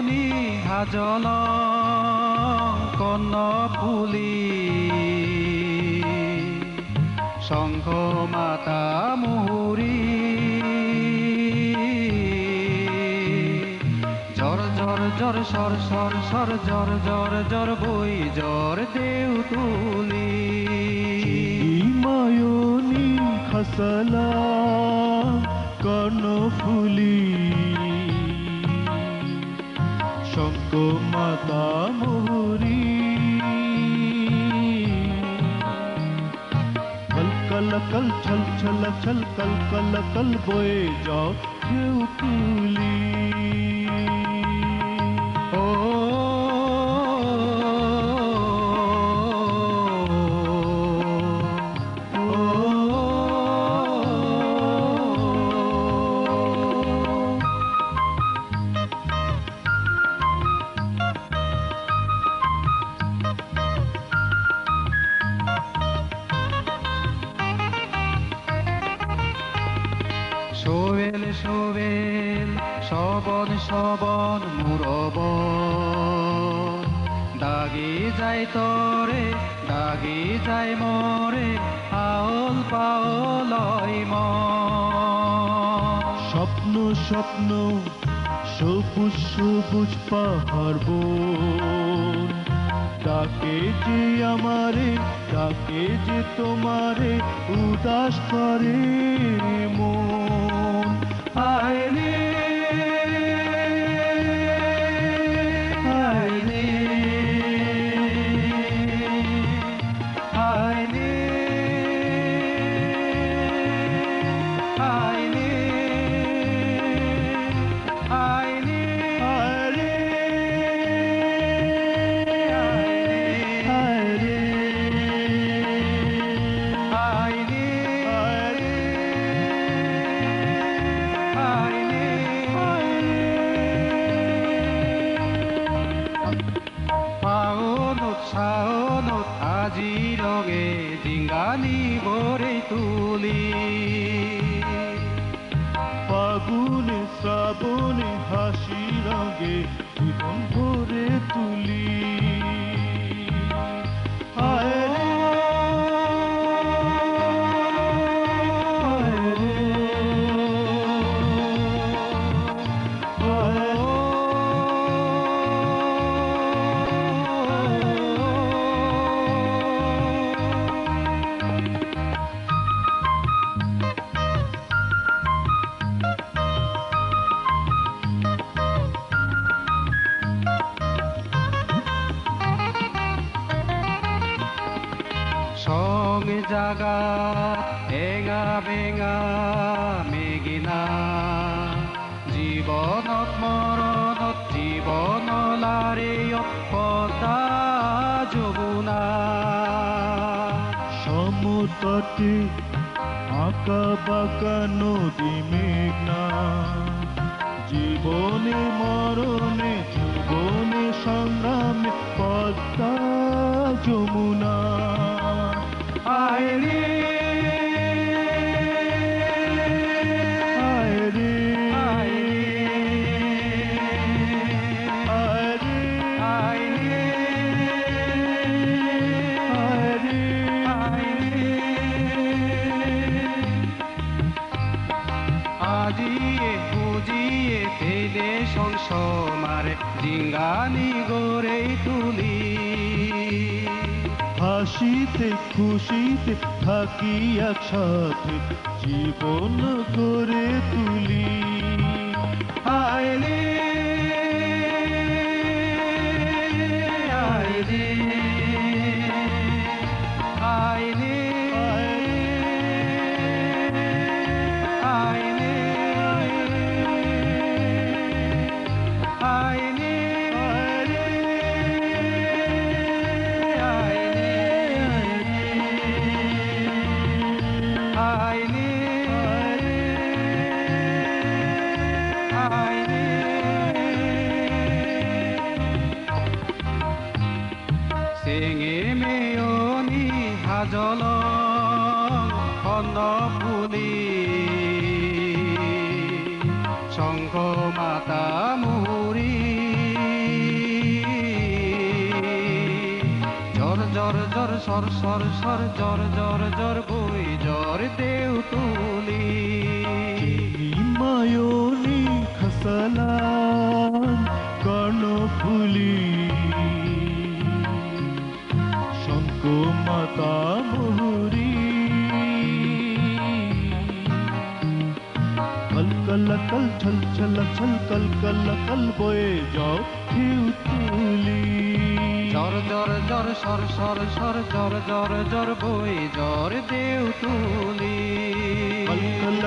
নিহাজল কর্ণপুলি শঙ্খ মাতা মুহুরি। জর জর জর সর সর সর জর জর জর বই জর দেউ তুলি। মায়নি খসলা, কর্ণ ফুলি। শঙ্ক মাতা মোহরি কল কল কল ছল ছল ছল কল কল কল বয়ে সবন মুরব। দাগি যায় তরে, দাগি যায় মরে আওল পাওলয় মন। স্বপ্ন স্বপ্ন, সবুজ সবুজ পাহাড় ডাকে যে আমারে, ডাকে যে তোমারে, উদাস করে। আজি রঙে জিঙ্গালি ভরে তুলি। ফাগুনে শ্রাবণে হাসি রঙে জীবন ভরে তুলি। সঙ্গে জাগা এঙা বেঙা মেঘিনা জীৱনত মৰণত জীৱন পদা যমুনা। সমতটে আঁকা বাঁকা নদী মেঘনা। জীবনে মরণে জীবনে আজিয়ে বুঝিয়ে ফেলে সংসমার জিঙ্গানি গড়ে তুলি। হাসিতে খুশিতে থাকি একসাথে জীবন করে তুলি। আইলে জেঙে মেয়নি হাজল সন্নফুলি শঙ্খ মাতা মুহুরি। জর জর জর সর সর সর জর জর জর বই জর দেউতুলি। কল কল কল ছল ছল ছল কল কল কল বয়ে যাও ঢেউ তুলি। জ্বর জ্বর জ্বর সর সর সর জ্বর জ্বর জ্বর বই জ্বর দেউ তুলি। কল কল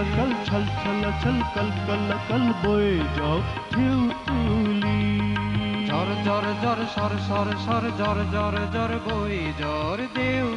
ছল ছল ছল কল কল কল বয়ে যাও ঢেউ তুলি। জ্বর জ্বর জ্বর সর সর সর জ্বর জ্বর জ্বর বই জ্বর দেউ